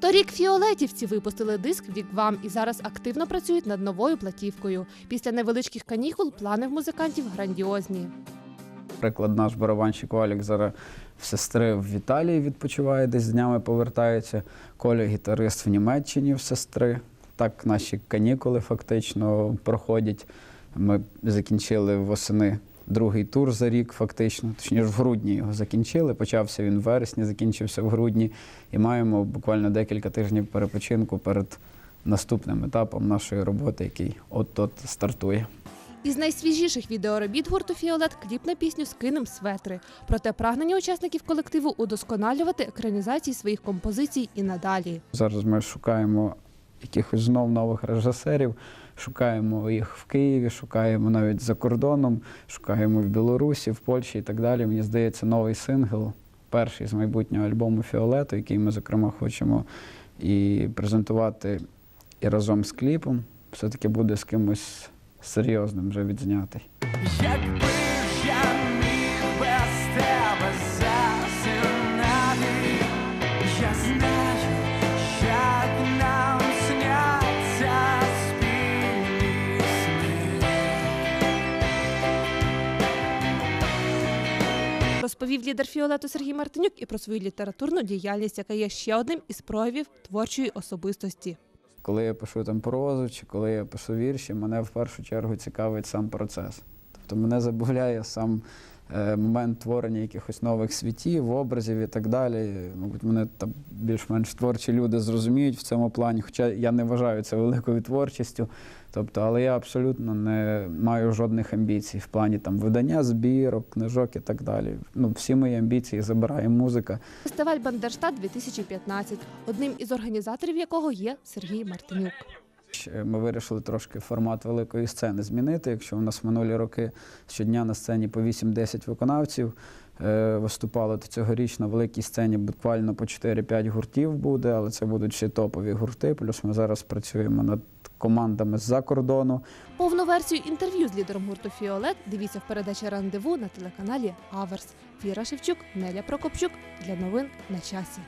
Торік фіолетівці випустили диск Вік вам і зараз активно працюють над новою платівкою. Після невеличких канікул плани в музикантів грандіозні. Наприклад, наш барабанщик Валік зараз в сестри в Італії відпочиває, десь днями повертається. Коля гітарист в Німеччині в сестри. Так наші канікули фактично проходять. Ми закінчили восени другий тур за рік, фактично. Точніше, в грудні його закінчили. Почався він в вересні, закінчився в грудні. І маємо буквально декілька тижнів перепочинку перед наступним етапом нашої роботи, який от-от стартує. Із найсвіжіших відеоробіт гурту Фіолет кліп на пісню Скинем светри. Проте прагнення учасників колективу удосконалювати екранізації своїх композицій і надалі. Зараз ми шукаємо якихось знов нових режисерів, шукаємо їх в Києві, шукаємо навіть за кордоном, шукаємо в Білорусі, в Польщі і так далі. Мені здається, новий сингл, перший з майбутнього альбому Фіолету, який ми, зокрема, хочемо і презентувати і разом з кліпом. Все-таки буде з кимось серйозним вже відзнятий. Розповів лідер Фіолету Сергій Мартинюк і про свою літературну діяльність, яка є ще одним із проявів творчої особистості. Коли я пишу там прозу чи коли я пишу вірші, мене в першу чергу цікавить сам процес. Тобто мене забавляє сам момент творення якихось нових світів, образів і так далі. Мабуть, мене там більш-менш творчі люди зрозуміють в цьому плані, хоча я не вважаю це великою творчістю. Тобто, але я абсолютно не маю жодних амбіцій в плані там видання збірок, книжок і так далі. Ну, всі мої амбіції забирає музика. Фестиваль Бандерштат 2015, одним із організаторів якого є Сергій Мартинюк. Ми вирішили трошки формат великої сцени змінити. Якщо у нас минулі роки щодня на сцені по 8-10 виконавців е, виступало, то цьогоріч на великій сцені буквально по 4-5 гуртів буде, але це будуть ще топові гурти. Плюс ми зараз працюємо над командами з-за кордону. Повну версію інтерв'ю з лідером гурту Фіолет дивіться в передачі Рандеву на телеканалі Аверс. Віра Шевчук, Неля Прокопчук для новин на часі.